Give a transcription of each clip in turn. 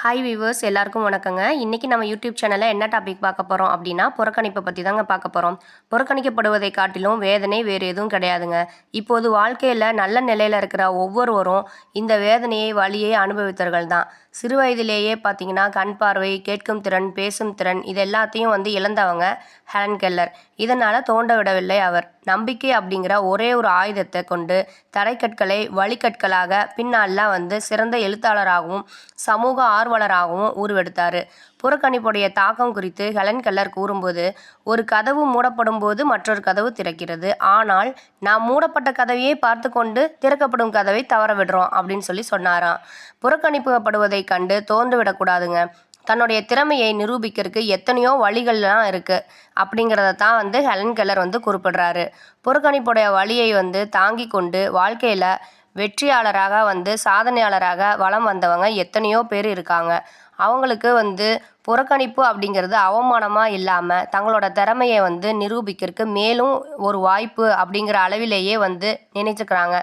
Hi viewers எல்லாருக்கும் வணக்கங்க. இன்றைக்கி நம்ம யூடியூப் சேனலில் என்ன டாபிக் பார்க்க போகிறோம் அப்படின்னா புறக்கணிப்பை பற்றி தாங்க பார்க்க போகிறோம் புறக்கணிக்கப்படுவதை காட்டிலும் வேதனை வேறு எதுவும் கிடையாதுங்க. இப்போது வாழ்க்கையில் நல்ல நிலையில் இருக்கிற ஒவ்வொருவரும் இந்த வேதனையை வழியை அனுபவித்தவர்கள் தான் சிறு வயதிலேயே பார்த்தீங்கன்னா கண் பார்வை கேட்கும் திறன் பேசும் திறன் இது எல்லாத்தையும் வந்து இழந்தவங்க ஹெலன் கெல்லர். இதனால் தோண்ட விடவில்லை அவர். நம்பிக்கை அப்படிங்கிற ஒரே ஒரு ஆயுதத்தை கொண்டு தடைக்கற்களை வழிக்கற்களாக பின்னால்லாம் வந்து சிறந்த எழுத்தாளராகவும் சமூக ஆர்வலராகவும் உருவெடுத்தார். புறக்கணிப்புடைய தாக்கம் குறித்து ஹெலன் கெல்லர் கூறும்போது ஒரு கதவு மூடப்படும் போது மற்றொரு கதவு திறக்கிறது. ஆனால் நாம் மூடப்பட்ட கதவையே பார்த்து கொண்டு திறக்கப்படும் கதவை தவற விடுறோம் அப்படின்னு சொல்லி சொன்னாராம். புறக்கணிப்புப்படுவதை கண்டு தோன்று விடக்கூடாதுங்க தன்னுடைய திறமையை நிரூபிக்கிறதுக்கு எத்தனையோ வழிகள்லாம் இருக்குது அப்படிங்கிறத தான் வந்து ஹெலன் கெல்லர் வந்து குறிப்பிடுறாரு. புறக்கணிப்புடைய வழியை வந்து தாங்கி கொண்டு வாழ்க்கையில் வெற்றியாளராக வந்து சாதனையாளராக வலம் வந்தவங்க எத்தனையோ பேர் இருக்காங்க. அவங்களுக்கு வந்து புறக்கணிப்பு அப்படிங்கிறது அவமானமாக இல்லாமல் தங்களோட திறமையை வந்து நிரூபிக்கிறதுக்கு மேலும் ஒரு வாய்ப்பு அப்படிங்கிற அளவிலேயே வந்து நினைச்சுக்கிறாங்க.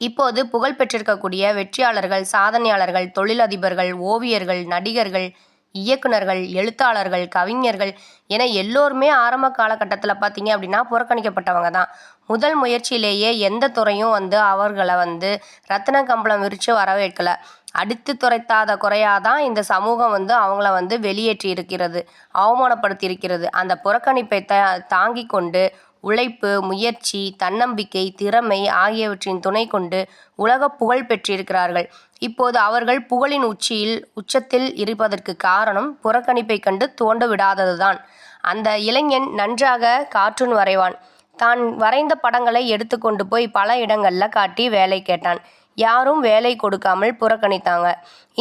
இப்போது புகழ் பெற்றிருக்கக்கூடிய வெற்றியாளர்கள் சாதனையாளர்கள் தொழிலதிபர்கள் ஓவியர்கள் நடிகர்கள் இயக்குனர்கள் எழுத்தாளர்கள் கவிஞர்கள் என எல்லோருமே ஆரம்ப காலகட்டத்தில் பார்த்தீங்க அப்படின்னா புறக்கணிக்கப்பட்டவங்க தான். முதல் முயற்சியிலேயே எந்த துறையும் வந்து அவர்களை வந்து ரத்தின கம்பளம் விரித்து வரவேற்கலை. அடித்து துரைத்தாத குறையாதான் இந்த சமூகம் வந்து அவங்கள வந்து வெளியேற்றி இருக்கிறது அவமானப்படுத்தி இருக்கிறது. அந்த புறக்கணிப்பை த தாங்கி கொண்டு உழைப்பு முயற்சி தன்னம்பிக்கை திறமை ஆகியவற்றின் துணை கொண்டு உலக புகழ் பெற்றிருக்கிறார்கள். இப்போது அவர்கள் புகழின் உச்சியில் உச்சத்தில் இருப்பதற்கு காரணம் புறக்கணிப்பை கண்டு தோண்ட விடாததுதான் அந்த இளைஞன் நன்றாக கார்ட்டூன் வரைவான். தான் வரைந்த படங்களை எடுத்துக்கொண்டு போய் பல இடங்களில் காட்டி வேலை கேட்டான். யாரும் வேலை கொடுக்காமல் புறக்கணித்தாங்க.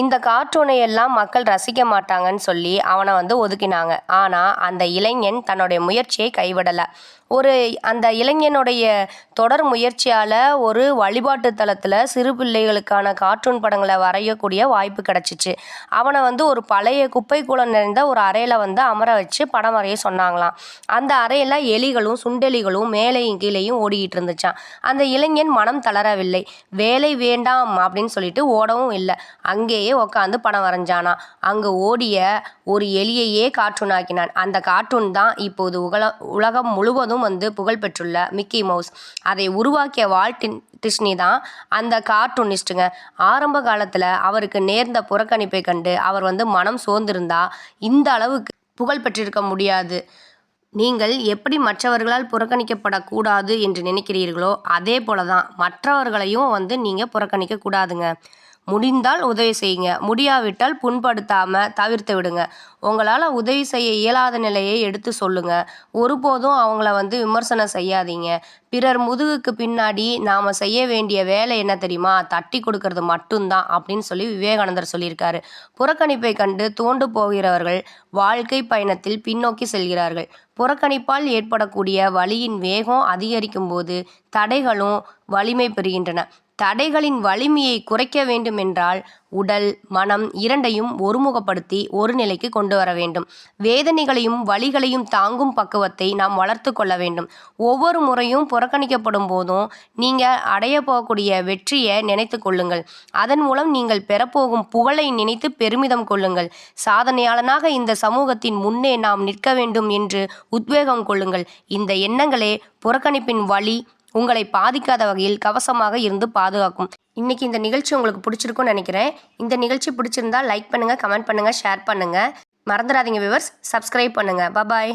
இந்த கார்ட்டூனை எல்லாம் மக்கள் ரசிக்க மாட்டாங்கன்னு சொல்லி அவனை வந்து ஒதுக்கினாங்க. ஆனால் அந்த இளைஞன் தன்னுடைய முயற்சியை கைவிடலை. ஒரு அந்த இளைஞனுடைய தொடர் முயற்சியால் ஒரு வழிபாட்டு தளத்தில் சிறு பிள்ளைகளுக்கான கார்ட்டூன் படங்களை வரையக்கூடிய வாய்ப்பு கிடச்சிச்சு. அவனை வந்து ஒரு பழைய குப்பை கூலம் நிறைந்த ஒரு அறையில் வந்து அமர வச்சு படம் வரைய சொன்னாங்களாம். அந்த அறையில் எலிகளும் சுண்டெலிகளும் மேலேயும் கீழேயும் ஓடிக்கிட்டு இருந்துச்சான் அந்த இளைஞன் மனம் தளரவில்லை. வேலை வேண்டாம் அப்படின்னு சொல்லிட்டு ஓடவும் இல்லை. அங்கே அங்கேயே உட்காந்து படம் வரைஞ்சானா. அங்கு ஓடிய ஒரு எலியையே கார்ட்டூன் ஆக்கினான். அந்த கார்ட்டூன் தான் இப்போது உலக உலகம் முழுவதும் வந்து புகழ்பெற்றுள்ள மிக்கி மவுஸ். அதை உருவாக்கிய வால்டின் டிஸ்னி தான் அந்த கார்ட்டூனிஸ்ட்டுங்க ஆரம்ப காலத்தில் அவருக்கு நேர்ந்த புறக்கணிப்பை கண்டு அவர் வந்து மனம் சோர்ந்திருந்தா இந்த அளவுக்கு புகழ் பெற்றிருக்க முடியாது. நீங்கள் எப்படி மற்றவர்களால் புறக்கணிக்கப்படக்கூடாது என்று நினைக்கிறீர்களோ அதே போல தான் மற்றவர்களையும் வந்து நீங்கள் புறக்கணிக்க கூடாதுங்க. முடிந்தால் உதவி செய்யுங்க. முடியாவிட்டால் புண்படுத்தாமல் தவிர்த்து விடுங்க. உங்களால் உதவி செய்ய இயலாத நிலையை எடுத்து சொல்லுங்கள் ஒருபோதும் அவங்கள வந்து விமர்சனம் செய்யாதீங்க. பிறர் முதுகுக்கு பின்னாடி நாம் செய்ய வேண்டிய வேலை என்ன தெரியுமா? தட்டி கொடுக்கறது மட்டும்தான் அப்படின்னு சொல்லி விவேகானந்தர் சொல்லியிருக்காரு. புறக்கணிப்பை கண்டு தோண்டு போகிறவர்கள் வாழ்க்கை பயணத்தில் பின்னோக்கி செல்கிறார்கள். புறக்கணிப்பால் ஏற்படக்கூடிய வலியின் வேகம் அதிகரிக்கும் போது தடைகளும் வலிமை பெறுகின்றன. தடைகளின் வலிமையை குறைக்க வேண்டுமென்றால் உடல் மனம் இரண்டையும் ஒருமுகப்படுத்தி ஒரு நிலைக்கு கொண்டு வர வேண்டும். வேதனைகளையும் வழிகளையும் தாங்கும் பக்குவத்தை நாம் வளர்த்து கொள்ள வேண்டும். ஒவ்வொரு முறையும் புறக்கணிக்கப்படும் போதும் நீங்கள் அடைய போகக்கூடிய வெற்றியை நினைத்து கொள்ளுங்கள். அதன் மூலம் நீங்கள் பெறப்போகும் புகழை நினைத்து பெருமிதம் கொள்ளுங்கள். சாதனையாளனாக இந்த சமூகத்தின் முன்னே நாம் நிற்க வேண்டும் என்று உத்வேகம் கொள்ளுங்கள். இந்த எண்ணங்களே புறக்கணிப்பின் வழி உங்களை பாதிக்காத வகையில் கவசமாக இருந்து பாதுகாக்கும். இன்னைக்கு இந்த நிகழ்ச்சி உங்களுக்கு பிடிச்சிருக்கும்னு நினைக்கிறேன். இந்த நிகழ்ச்சி பிடிச்சிருந்தா லைக் பண்ணுங்கள் கமெண்ட் பண்ணுங்கள் ஷேர் பண்ணுங்கள் மறந்துடாதீங்க விவர்ஸ் சப்ஸ்கிரைப் பண்ணுங்கள் பபாய்